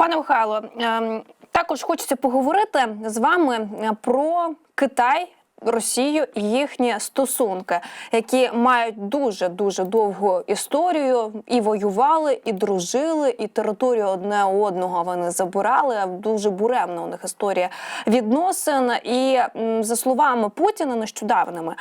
Пане Михайло, ем, також хочеться поговорити з вами е, про Китай. Росію і їхні стосунки, які мають дуже дуже довгу історію, і воювали, і дружили, і територію одне одного вони забирали. Дуже буремна у них історія відносин. І за словами Путіна, нещодавними,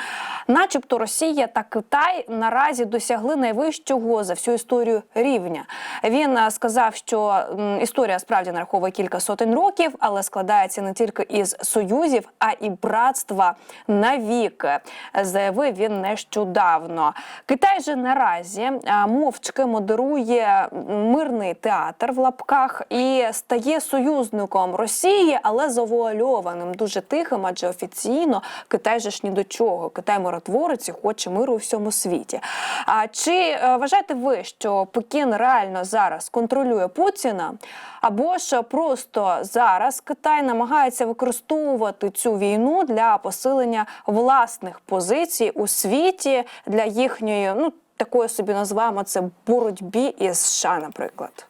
начебто Росія та Китай наразі досягли найвищого за всю історію рівня. Він е, сказав, що історія справді нараховує кілька сотень років, але складається не тільки із союзів, а і братства навіки, заявив він нещодавно. Китай же наразі мовчки модерує мирний театр в лапках і стає союзником Росії, але завуальованим, дуже тихим, адже офіційно Китай же ж ні до чого. Китай миротворець і хоче миру у всьому світі. А чи е, вважаєте ви, що Пекін реально зараз контролює Путіна? Або ж просто зараз Китай намагається використовувати цю війну для посилення власних позицій у світі для їхньої, ну такої собі називаємо це боротьбі із США, наприклад.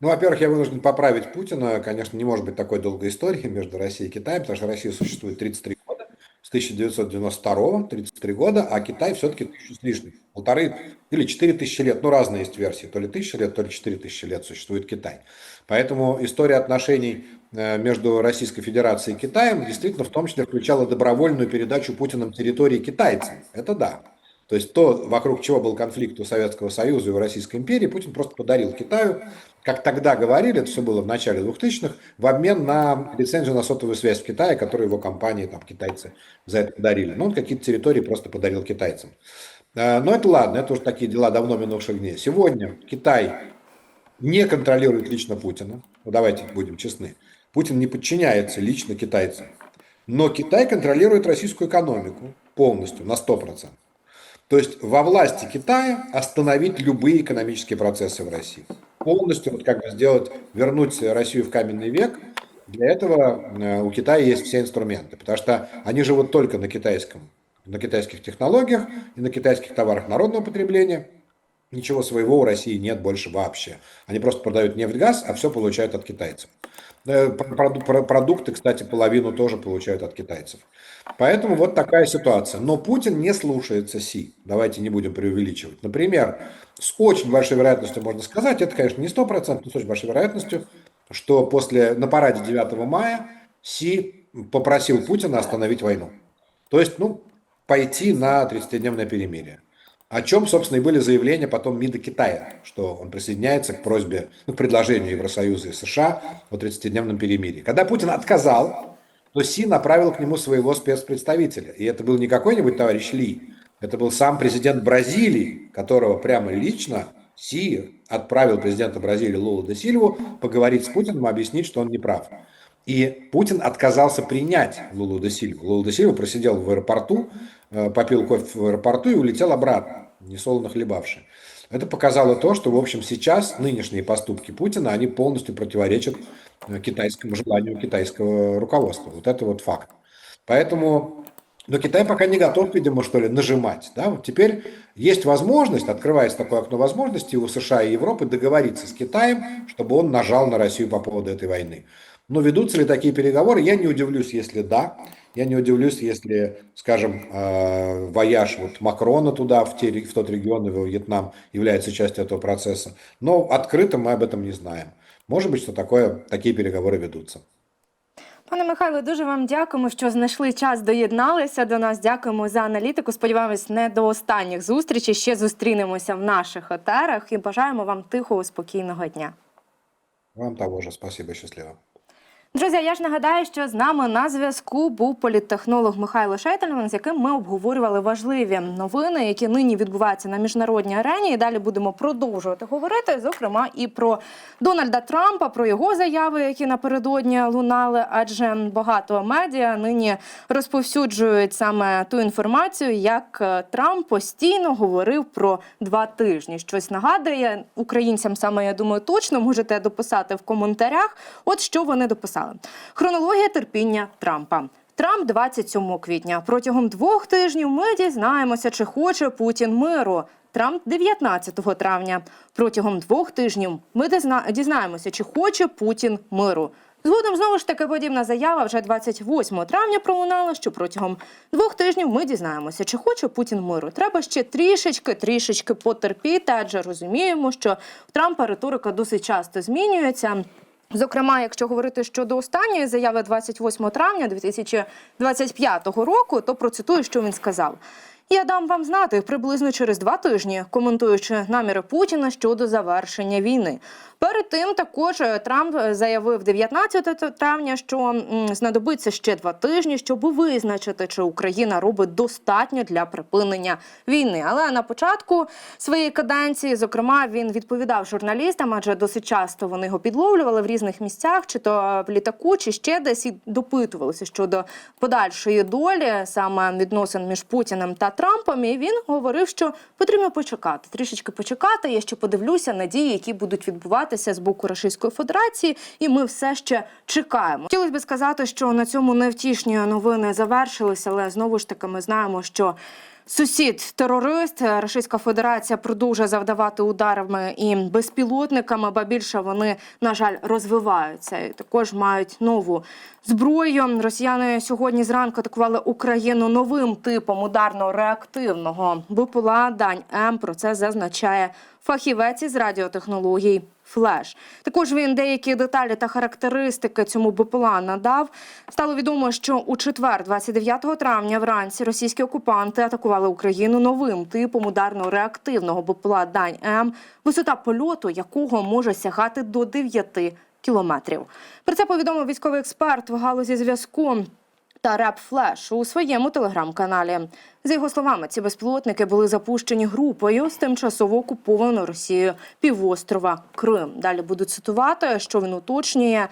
Ну, во-первых, я вынужден поправить Путина. Конечно, не может быть такой долгой истории между Россией и Китаем, потому что Россия существует 33 года, с 1992 33 года, а Китай все-таки тысячу с лишним, полторы или четыре тысячи лет, ну, разные есть версии, то ли тысяча лет, то ли четыре тысячи лет существует Китай. Поэтому история отношений э, между Российской Федерацией и Китаем действительно в том числе включала добровольную передачу Путиным территории китайцам. Это да. То есть то, вокруг чего был конфликт у Советского Союза и у Российской империи, Путин просто подарил Китаю, как тогда говорили, это все было в начале 2000-х, в обмен на лицензию на сотовую связь в Китае, которую его компании, там, китайцы за это подарили. Ну, он какие-то территории просто подарил китайцам. Э, Но это ладно, это уже такие дела давно минувших дней. Сегодня Китай не контролирует лично Путина. Ну, давайте будем честны. Путин не подчиняется лично китайцам. Но Китай контролирует российскую экономику полностью, на 100%. То есть во власти Китая остановить любые экономические процессы в России. Полностью вот как бы сделать, вернуть Россию в каменный век. Для этого э, у Китая есть все инструменты, потому что они живут только на китайском, на китайских технологиях и на китайских товарах народного потребления. Ничего своего у России нет больше вообще. Они просто продают нефть, газ, а все получают от китайцев. Э, проду- про- Продукты, кстати, половину тоже получают от китайцев. Поэтому вот такая ситуация. Но Путин не слушается Си. Давайте не будем преувеличивать. Например, с очень большой вероятностью можно сказать, это, конечно, не 100%, но с очень большой вероятностью, что после, на параде 9 мая Си попросил Путина остановить войну. То есть, ну, пойти на 30-дневное перемирие. О чем, собственно, и были заявления потом МИДа Китая, что он присоединяется к просьбе, ну, к предложению Евросоюза и США о 30-дневном перемирии. Когда Путин отказал, то Си направил к нему своего спецпредставителя. И это был не какой-нибудь товарищ Ли, это был сам президент Бразилии, которого прямо лично Си отправил президента Бразилии Лулу де Сильву поговорить с Путиным, объяснить, что он не прав. И Путин отказался принять Лулу де Сильву. Лулу де Сильва просидел в аэропорту, э, попил кофе в аэропорту и улетел обратно, несолоно хлебавший. Это показало то, что, в общем, сейчас нынешние поступки Путина, они полностью противоречат э, китайскому желанию китайского руководства. Вот это вот факт. Поэтому, но Китай пока не готов, видимо, что ли, нажимать. Да? Теперь есть возможность, открывается такое окно возможностей у США и Европы договориться с Китаем, чтобы он нажал на Россию по поводу этой войны. Но ведутся ли такие переговоры, я не удивлюсь, если да. Я не удивлюсь, если, скажем, э, вояж вот Макрона туда, в, те, в тот регион, во Вьетнам, является частью этого процесса. Но открыто мы об этом не знаем. Может быть, что такое, такие переговоры ведутся. Пане Михайло, дуже вам дякуємо, що знайшли час, доєдналися до нас. Дякуємо за аналітику. Сподіваємось, не до останніх зустрічей. Ще зустрінемося в наших етерах і бажаємо вам тихого, спокійного дня. Вам того же. Спасибо, счастливо. Друзі, я ж нагадаю, що з нами на зв'язку був політтехнолог Михайло Шейтельман, з яким ми обговорювали важливі новини, які нині відбуваються на міжнародній арені. І далі будемо продовжувати говорити, зокрема, і про Дональда Трампа, про його заяви, які напередодні лунали. Адже багато медіа нині розповсюджують саме ту інформацію, як е, Трамп постійно говорив про два тижні. Щось нагадує українцям, саме я думаю, точно можете дописати в коментарях. От що вони дописали. Хронологія терпіння Трампа. Трамп 27 квітня. Протягом двох тижнів ми дізнаємося, чи хоче Путін миру. Трамп 19 травня. Протягом двох тижнів ми дізнаємося, чи хоче Путін миру. Згодом знову ж таки подібна заява вже 28 травня пролунала, що протягом двох тижнів ми дізнаємося, чи хоче Путін миру. Треба ще трішечки, трішечки потерпіти, адже розуміємо, що в Трампа риторика досить часто змінюється. Зокрема, якщо говорити щодо останньої заяви 28 травня 2025 року, то процитую, що він сказав. Я дам вам знати приблизно через два тижні, коментуючи наміри Путіна щодо завершення війни. Перед тим також е, Трамп заявив 19 травня, що знадобиться ще два тижні, щоб визначити, чи Україна робить достатньо для припинення війни. Але на початку своєї каденції, зокрема, він відповідав журналістам, адже досить часто вони його підловлювали в різних місцях, чи то в літаку, чи ще десь і допитувалися щодо подальшої долі саме відносин між Путіним та Трампом. І він говорив, що потрібно почекати, трішечки почекати. Я ще подивлюся на дії, які будуть відбуватися з боку Російської Федерації, і ми все ще чекаємо. Хотілося би сказати, що на цьому невтішні новини завершилися, але знову ж таки ми знаємо, що. Сусід терорист Російська Федерація продовжує завдавати ударами і безпілотниками, ба більше вони на жаль розвиваються і також мають нову зброю. Росіяни сьогодні зранку атакували Україну новим типом ударно-реактивного БПЛА Дань М. Про це зазначає фахівець із радіотехнологій. Флеш також він деякі деталі та характеристики цьому БПЛА надав. Стало відомо, що у четвер, 29 травня, вранці російські окупанти атакували Україну новим типом ударно-реактивного БПЛА Дань М, висота польоту якого може сягати до 9 кілометрів. Про це повідомив військовий експерт в галузі зв'язку та Реп Флеш у своєму телеграм-каналі. За його словами, ці безпілотники були запущені групою з тимчасово окупованою Росією півострова Крим. Далі буду цитувати, що він уточнює.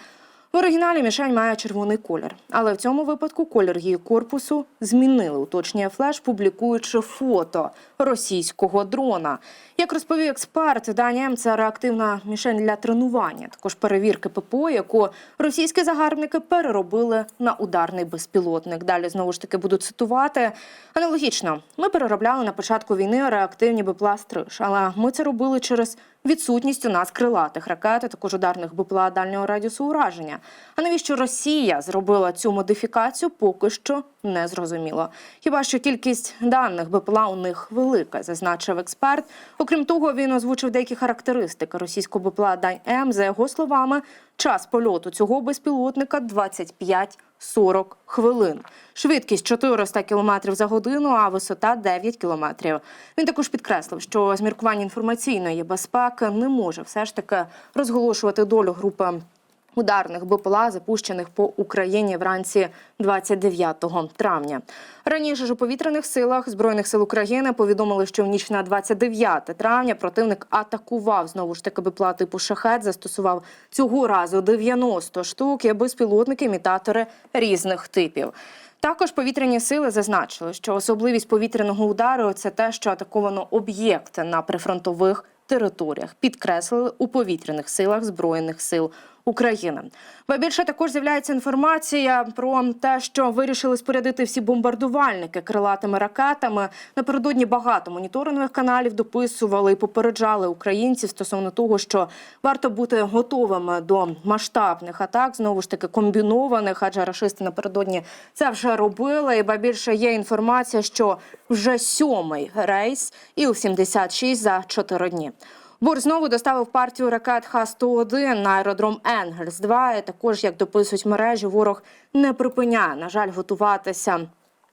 В оригіналі мішень має червоний колір, але в цьому випадку колір її корпусу змінили. Уточнює флеш, публікуючи фото російського дрона. Як розповів експерт, Дані М – це реактивна мішень для тренування, також перевірки ППО, яку російські загарбники переробили на ударний безпілотник. Далі знову ж таки буду цитувати. Аналогічно, ми переробляли на початку війни реактивні БПЛА «Стриж», але ми це робили через відсутність у нас крилатих ракет, а також ударних БПЛА дальнього радіусу ураження. А навіщо Росія зробила цю модифікацію, поки що не зрозуміло. Хіба що кількість даних БПЛА у них велика, зазначив експерт. Окрім того, він озвучив деякі характеристики російського БПЛА Дань М. За його словами, час польоту цього безпілотника 25-40 хвилин. Швидкість 400 км за годину, а висота 9 км. Він також підкреслив, що з міркування інформаційної безпеки не може все ж таки розголошувати долю групи ударних БПЛА, запущених по Україні вранці 29 травня. Раніше ж у повітряних силах збройних сил України повідомили, що в ніч на 29 травня противник атакував знову ж таки БПЛА типу шахет, застосував цього разу 90 штук і безпілотники імітатори різних типів. Також повітряні сили зазначили, що особливість повітряного удару це те, що атаковано об'єкти на прифронтових територіях, підкреслили у повітряних силах збройних сил України. Ба більше також з'являється інформація про те, що вирішили спорядити всі бомбардувальники крилатими ракетами. Напередодні багато моніторингових каналів дописували і попереджали українців стосовно того, що варто бути готовими до масштабних атак, знову ж таки комбінованих, адже рашисти напередодні це вже робили. І ба більше є інформація, що вже сьомий рейс Іл-76 за чотири дні. Бур знову доставив партію ракет Х-101 на аеродром Енгельс-2. І також, як дописують мережі, ворог не припиняє, на жаль, готуватися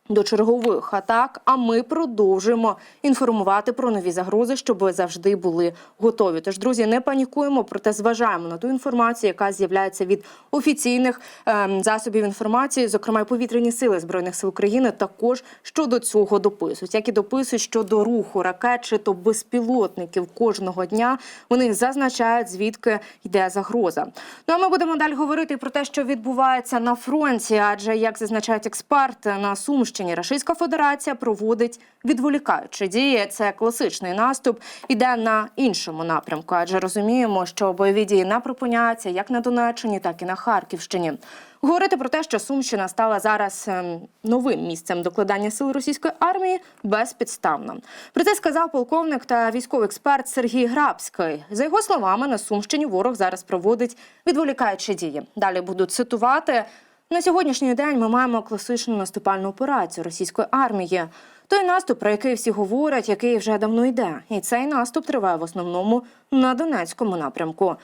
до чергових атак. А ми продовжуємо інформувати про нові загрози, щоб завжди були готові. Тож, друзі, не панікуємо, проте зважаємо на ту інформацію, яка з'являється від офіційних ем, засобів інформації, зокрема й повітряні сили збройних сил України, також щодо цього дописують. Як і дописують щодо руху ракет чи то безпілотників кожного дня. Вони зазначають звідки йде загроза. Ну а ми будемо далі говорити про те, що відбувається на фронті, адже як зазначають експерти на Сумщині. Сумщині Рашистська Федерація проводить відволікаючі дії. Це класичний наступ, іде на іншому напрямку, адже розуміємо, що бойові дії не припиняються як на Донеччині, так і на Харківщині. Говорити про те, що Сумщина стала зараз ем, новим місцем докладання сил російської армії, безпідставно. Про це сказав полковник та військовий експерт Сергій Грабський. За його словами, на Сумщині ворог зараз проводить відволікаючі дії. Далі буду цитувати. На сьогоднішній день ми маємо класичну наступальну операцію російської армії. Той наступ, про який всі говорять, який вже давно йде. І цей наступ триває в основному на Донецькому напрямку.